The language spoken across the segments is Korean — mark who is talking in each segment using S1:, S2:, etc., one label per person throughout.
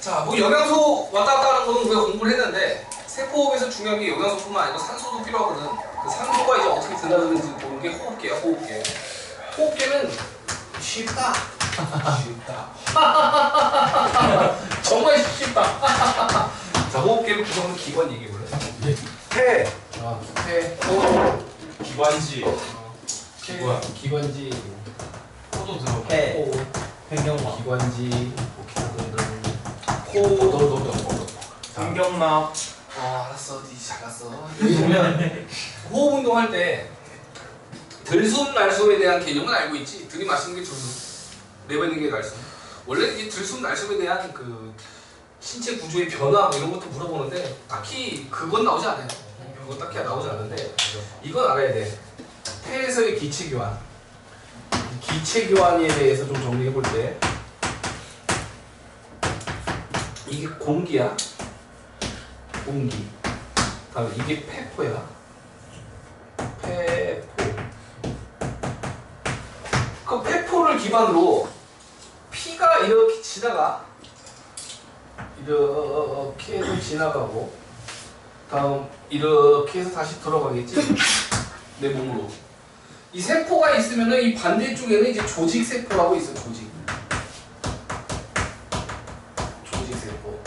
S1: 자, 뭐 영양소 왔다 갔다 하는 거는 우리가 공부를 했는데 세포호흡에서 중요한 게 영양소뿐만 아니고 산소도 필요하거든. 그 산소가 이제 어떻게 드나드는지 보는 게 호흡계야, 호흡계. 호흡계는 쉽다. 쉽다. 정말 쉽다. 자, 호흡계를 구성하는 기관 얘기해 볼래?
S2: 폐,
S1: 아, 폐, 호,
S2: 기관지,
S1: 기관, 기관지,
S2: 코도 들어가.
S3: 폐,
S1: 호,
S3: 횡경막,
S1: 기관지, 코, 너, 너, 너, 너.
S2: 신경막,
S1: 아 알았어 니 잘갔어 보면 호흡 운동할 때 들숨 날숨에 대한 개념은 알고 있지 들이마시는 게 들숨 내뱉는 게 날숨 원래 이 들숨 날숨에 대한 그 신체 구조의 변화 뭐 이런 것도 물어보는데 딱히 그건 나오지 않아요 그건 딱히 나오지 않는데 이건 알아야 돼 폐에서의 기체 교환 기체 교환에 대해서 좀 정리해 볼때 이게 공기야 공기. 다음 이게 폐포야. 폐포. 그 폐포를 기반으로 피가 이렇게 지나가. 이렇게 해서 지나가고 다음 이렇게 해서 다시 들어가겠지 내 몸으로 이 세포가 있으면은 이 반대쪽에는 이제 조직 세포라고 있어 조직 세포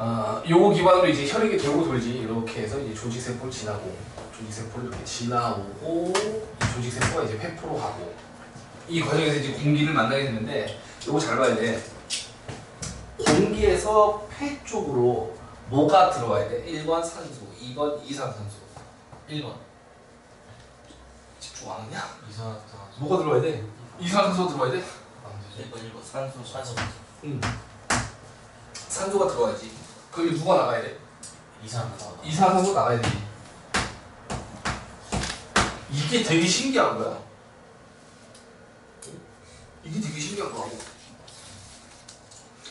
S1: 아, 요거 기반으로 이제 혈액이 돌고 돌지 이렇게 해서 이제 조직 세포를 지나고 조직 세포를 이렇게 지나오고 이 조직 세포가 이제 폐포로 가고 이 과정에서 이제 공기를 만나게 되는데 요거 잘 봐야 돼. 공기에서 폐 쪽으로 뭐가 들어와야 돼? 1번 산소, 2번 이산산소. 1번. 집중 안 하냐?
S2: 이산화탄소.
S1: 뭐가 들어와야 돼? 이산산소 들어와야 돼?
S3: 1번, 1번, 산소, 산소,
S1: 응. 산소가 들어와야지. 그럼 누가 나가야 돼?
S3: 이산화탄소.
S1: 이산화탄소 나가야 되지. 이게 되게 신기한 거야. 이게 되게 신기한 거라고.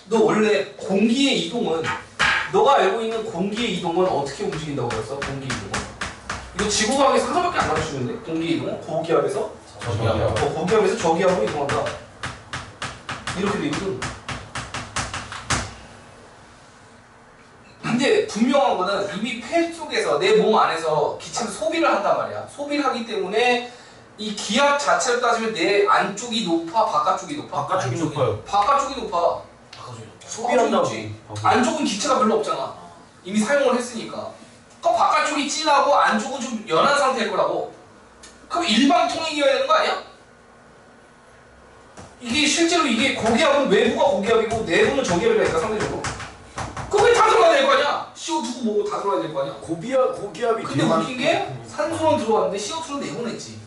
S1: 너 원래 공기의 이동은 너가 알고 있는 공기의 이동은 어떻게 움직인다고 그랬어? 공기 이동은. 이거 지구과학에서 하나밖에 안 가르쳐주는데 공기 이동은 고기압에서
S3: 저기요.
S1: 어, 고기압에서 저기압으로 이동한다. 이렇게 돼 있거든. 근데 분명한 거는 이미 폐 속에서 내 몸 안에서 기체를 소비를 한단 말이야. 소비를 하기 때문에 이 기압 자체를 따지면 내 안쪽이 높아, 바깥쪽이 높아?
S2: 바깥쪽이
S3: 안쪽이.
S2: 높아요.
S1: 바깥쪽이 높아.
S2: 소비한다고.
S1: 바깥쪽이 높지. 안쪽은 기체가 별로 없잖아. 이미 사용을 했으니까. 그 바깥쪽이 진하고 안쪽은 좀 연한 상태일 거라고. 그럼 일방 통행이어야 되는 거 아니야? 이게 실제로 이게 고기압은 외부가 고기압이고 내부는 저기압이라니까 상대적으로. 그게 다 들어가야 될 거 아니야? CO2고 뭐고 다 들어가야 될 거 아니야?
S2: 고기압, 고기압이
S1: 근데 웃긴 게 산소는 들어갔는데 CO2는 내보냈지.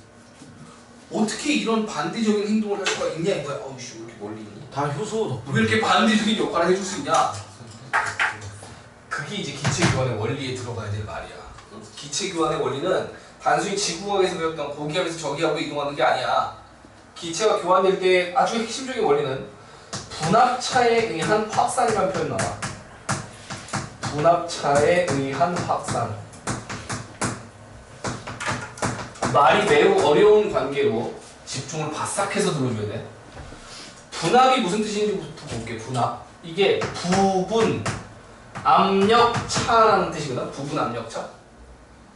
S1: 어떻게 이런 반대적인 행동을 할 수가 있냐 이거야. 어이씨 왜 이렇게 멀리 있니?
S2: 다 효소 덕분에.
S1: 왜 이렇게 반대적인 역할을 해줄 수 있냐? 그게 이제 기체 교환의 원리에 들어가야 될 말이야. 기체 교환의 원리는 단순히 지구과학에서 배웠던 고기압에서 저기압으로 이동하는 게 아니야. 기체가 교환될 때 아주 핵심적인 원리는 분압 차에 의한 확산이라는 표현 나와. 분압차에 의한 확산. 말이 매우 어려운 관계로 집중을 바싹 해서 들어줘야 돼. 분압이 무슨 뜻인지부터 볼게. 분압. 이게 부분 압력차라는 뜻이거든. 부분 압력차.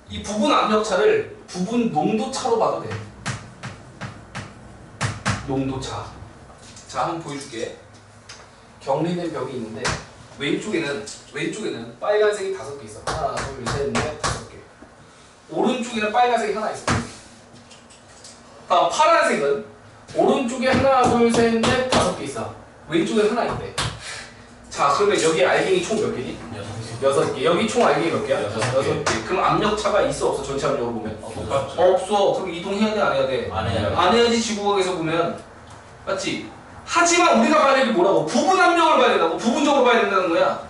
S1: 이 부분 압력차를 부분 농도차로 봐도 돼. 농도차. 자, 한번 보여줄게. 경리된 벽이 있는데 왼쪽에는 왼쪽에는 빨간색이 다섯 개 있어. 하나, 둘, 셋, 넷, 다섯 개. 오른쪽에는 빨간색이 하나 있어. 다음 파란색은 오른쪽에 하나, 둘, 셋, 넷, 다섯 개 있어. 왼쪽에 하나 있대. 자, 그러면 여기 알갱이 총 몇 개니? 여섯 개. 여기 총 알갱이 몇 개야?
S3: 여섯 개.
S1: 여섯 개. 그럼 압력 차가 있어 없어? 전체 압력으로 보면?
S3: 똑같죠.
S1: 없어. 그럼 이동해야 돼, 안 해야 돼?
S3: 안 해요.
S1: 안 해야지 지구과학에서 보면 맞지? 하지만 우리가 봐야 될게 뭐라고? 부분 압력을 봐야 된다고. 부분적으로 봐야 된다는 거야.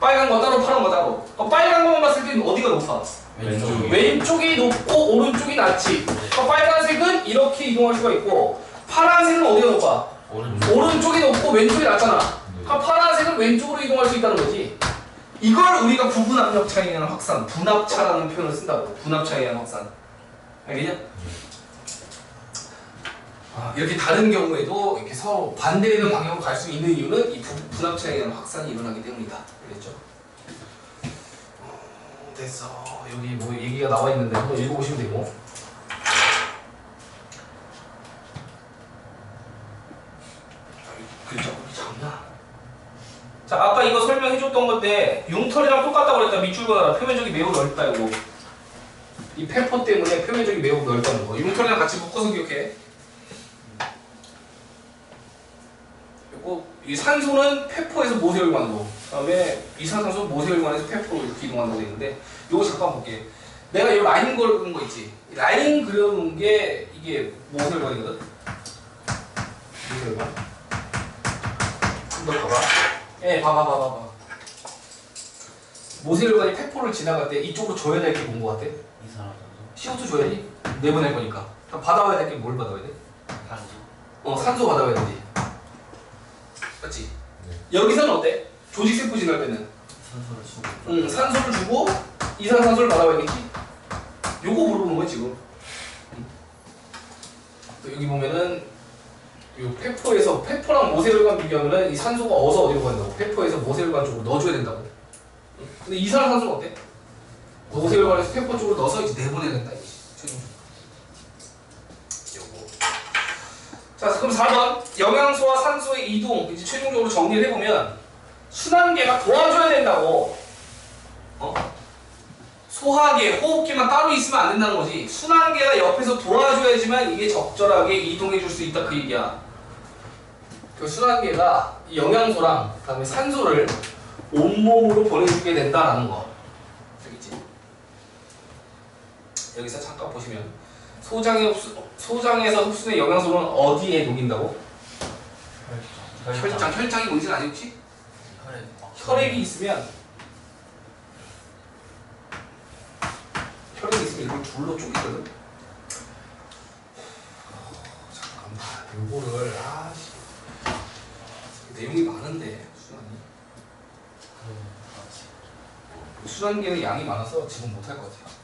S1: 빨간 거 따로 파란 거 따로. 어, 빨간 거만 봤을 때는 어디가 높아?
S3: 왼쪽.
S1: 왼쪽이 높고 오른쪽이 낮지. 어, 빨간색은 이렇게 이동할 수가 있고 파란색은 어디가 높아?
S3: 오른쪽.
S1: 오른쪽이 높고 왼쪽이 낮잖아. 그러니까 파란색은 왼쪽으로 이동할 수 있다는 거지. 이걸 우리가 부분 압력 의한 확산, 분압차라는 표현을 쓴다고. 분압 의한 확산. 알겠냐? 아, 이렇게 다른 경우에도 이렇게 서로 반대되는 방향으로 갈 수 있는 이유는 이 부- 분압 차이에 의한 확산이 일어나기 때문이다. 그랬죠? 어, 됐어. 여기 뭐 얘기가 나와 있는데 한번 읽어보시면 되고. 글자 보기 작나? 자, 아까 이거 설명해줬던 건데 융털이랑 똑같다고 그랬다. 밑줄보다 표면적이 매우 넓다 이거. 이 페퍼 때문에 표면적이 매우 넓다는 거. 융털이랑 같이 묶어서 기억해. 그리고 이 산소는 페퍼에서 모세혈관으로 그다음에 이산화탄소 모세혈관에서 페퍼로 이렇게 이동한다고 돼 있는데 요거 잠깐 볼게. 내가 이 라인 그려놓은 거 있지? 이 라인 그려놓은 게 이게 모세혈관이거든? 모세혈관? 너 봐봐. 예 봐봐 봐봐 봐봐. 모세혈관이 페퍼를 지나갈 때 이쪽으로 줘야 될 게 뭔 거 같아?
S3: 이산화탄소.
S1: CO2 줘야지 내보낼 거니까. 그럼 받아와야 될 게 뭘 받아와야 돼?
S3: 산소.
S1: 어 산소 받아와야 되지 맞지? 여기서는 어때? 조직세포 지날 때는
S3: 산소를 주고
S1: 응, 산소를 주고 이산산소를 받아와야겠지? 요거 물어보는 거야 지금 응. 또 여기 보면은 요 페퍼에서 페퍼랑 모세혈관 비교하면은 이 산소가 어서 어디로 간다고? 페퍼에서 모세혈관 쪽으로 넣어줘야 된다고 응. 근데 이산화탄소는 어때? 모세혈관에서 페퍼 쪽으로 넣어서 이제 내보내야 된다 이거지 최종적으로 요거 자 그럼 4번. 영양소와 산소의 이동 이제 최종적으로 정리를 해보면 순환계가 도와줘야 된다고. 어? 소화계, 호흡기만 따로 있으면 안 된다는 거지. 순환계가 옆에서 도와줘야지만 이게 적절하게 이동해 줄 수 있다 그 얘기야. 그 순환계가 이 영양소랑 그 다음에 산소를 온몸으로 보내주게 된다라는 거. 여기 있지? 여기서 잠깐 보시면 소장에 흡수, 소장에서 흡수된 영양소는 어디에 녹인다고? 혈장, 혈장이 뭔지 아니 혹시?
S3: 혈액
S1: 혈액이 있으면 혈액이 있으면 이걸 둘로 쪼개거든. 잠깐만, 요거를 아씨 내용이 많은데 순환이 순환계는 양이 많아서 지금 못할 것 같아요.